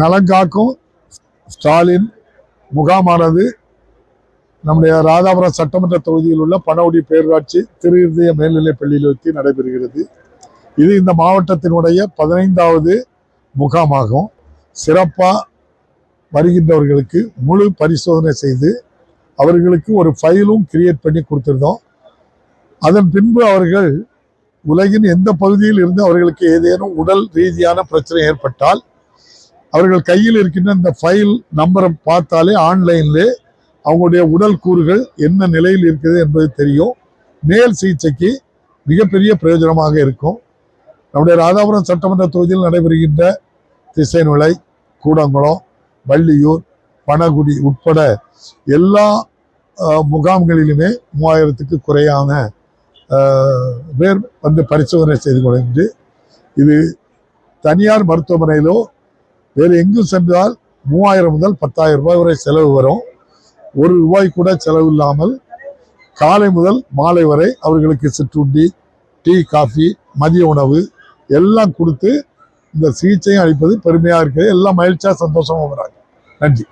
நலங்காக்கும். ஸ்டாலின் முகாமானது நம்முடைய ராதாபுரம் சட்டமன்ற தொகுதியில் உள்ள பனவடி பேரூராட்சி திரு மேல்நிலைப் பள்ளியில் வைத்து நடைபெறுகிறது. இது இந்த மாவட்டத்தினுடைய பதினைந்தாவது முகாமாகும். சிறப்பாக வருகின்றவர்களுக்கு முழு பரிசோதனை செய்து அவர்களுக்கு ஒரு ஃபைலும் கிரியேட் பண்ணி கொடுத்துருந்தோம். அதன் பின்பு அவர்கள் உலகின் எந்த பகுதியில் இருந்து அவர்களுக்கு ஏதேனும் உடல் ரீதியான பிரச்சனை ஏற்பட்டால் அவர்கள் கையில் இருக்கின்ற இந்த ஃபைல் நம்பரை பார்த்தாலே ஆன்லைன்லே அவங்களுடைய உடல் கூறுகள் என்ன நிலையில் இருக்குது என்பது தெரியும். மேல் சிகிச்சைக்கு மிகப்பெரிய பிரயோஜனமாக இருக்கும். நம்முடைய ராதாபுரம் சட்டமன்ற தொகுதியில் நடைபெறுகின்ற திசைநுழை கூடங்குளம் வள்ளியூர் பனகுடி உட்பட எல்லா முகாம்களிலுமே மூவாயிரத்துக்கு குறையான பேர் வந்து பரிசோதனை செய்து கொண்டு இது தனியார் மருத்துவமனையிலோ வேறு எங்கும் சென்றால் மூவாயிரம் முதல் பத்தாயிரம் ரூபாய் வரை செலவு வரும். ஒரு ரூபாய் கூட செலவு இல்லாமல் காலை முதல் மாலை வரை அவர்களுக்கு சிற்றுண்டி டீ காஃபி மதிய உணவு எல்லாம் கொடுத்து இந்த சிகிச்சையும் அளிப்பது பெருமையாக இருக்குது. எல்லாம் மகிழ்ச்சியாக சந்தோஷமாக வராங்க. நன்றி.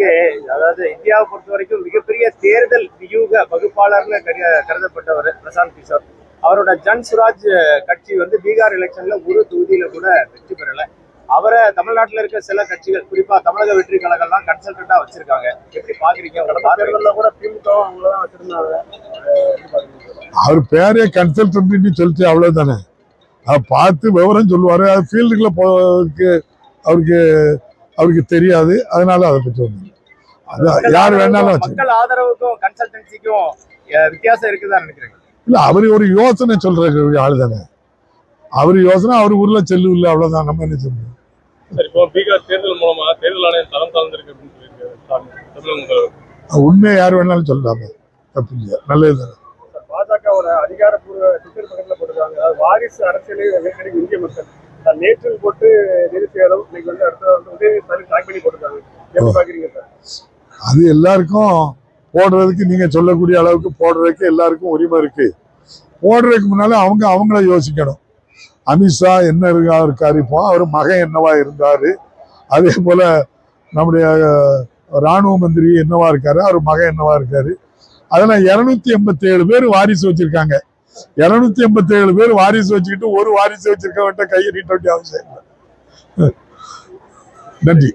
உலகத்துக்கு அதாவது இந்தியாவை பொறுத்த வரைக்கும் மிகப்பெரிய தேர்தல் வியூக வகுப்பாளர்னு கரு- கருதப்பட்டவர் பிரசாந்த் கிஷோர். அவரோட ஜன் சுராஜ் கட்சி வந்து பீகார் எலெக்ஷன்ல ஒரு தொகுதியில கூட வெற்றி பெறல. அவரை தமிழ்நாட்டுல இருக்க சில கட்சிகள் குறிப்பா தமிழக வெற்றி கழகம்லாம் கன்சல்டண்டா வச்சிருக்காங்க. எப்படி பாக்குறீங்க? தேர்தலில் கூட திமுக அவங்களதான் வச்சிருந்தாங்க. அவர் பேரே கன்சல்டன்ட்னு சொல்லிட்டு அவ்வளவுதானே. அதை பார்த்து விவரம் சொல்லுவாரு. அது ஃபீல்டுக்குள்ள போறதுக்கு அவருக்கு அவருக்கு தெரியாது. அதனால அதை பற்றி. அதான் யார் வேணாலும் மக்கள் ஆதரவுக்கும் கன்சல்டன்சிக்கும் வித்தியாசம் இருக்குதான் நினைக்கிறேன் இல்ல அவர் ஒரு யோசனை சொல்ற ஆள் தானே. அவர் யோசனை அவர் ஊர்ல செல்லு இல்லை அவ்வளவுதான். நம்ம என்ன சரி இப்போ பீகார் தேர்தல் மூலமா தேர்தல் ஆணையம் தரம் தாழ்ந்திருக்கு அப்படின்னு உண்மையை யார் வேணாலும் சொல்லலாமே தப்பு இல்லையா நல்லது தானே. பாஜகவோட அதிகாரப்பூர்வ ட்விட்டர் பக்கத்துல போட்டிருக்காங்க. வாரிசு அரசியலை வேட்டைக்கு இந்திய மக்கள் நேற்று போட்டு நிறுத்தி அளவு இன்னைக்கு வந்து அடுத்த வந்து ஸ்டாலின் ட்ராக் பண்ணி போட்டிருக்காங்க. எப்படி பாக்குறீங்க சார்? அது எல்லாருக்கும் போடுறதுக்கு நீங்கள் சொல்லக்கூடிய அளவுக்கு போடுறதுக்கு எல்லாருக்கும் உரிமை இருக்குது போடுறதுக்கு முன்னால் அவங்க அவங்கள யோசிக்கணும். அமித்ஷா என்ன இருக்கா இருக்கார்? இப்போ அவர் மகன் என்னவா இருந்தார்? அதே போல் நம்முடைய இராணுவ ராணுவ மந்திரி என்னவா இருக்காரு? அவர் மகன் என்னவா இருக்காரு? அதெல்லாம் இரநூத்தி எண்பத்தி ஏழு பேர் வாரிசு வச்சுருக்காங்க. இரநூத்தி எண்பத்தி ஏழு பேர் வாரிசு வச்சுக்கிட்டு ஒரு வாரிசு வச்சிருக்க வேண்டிய கையை நீட்ட வேண்டிய அவசியம் இல்லை. நன்றி.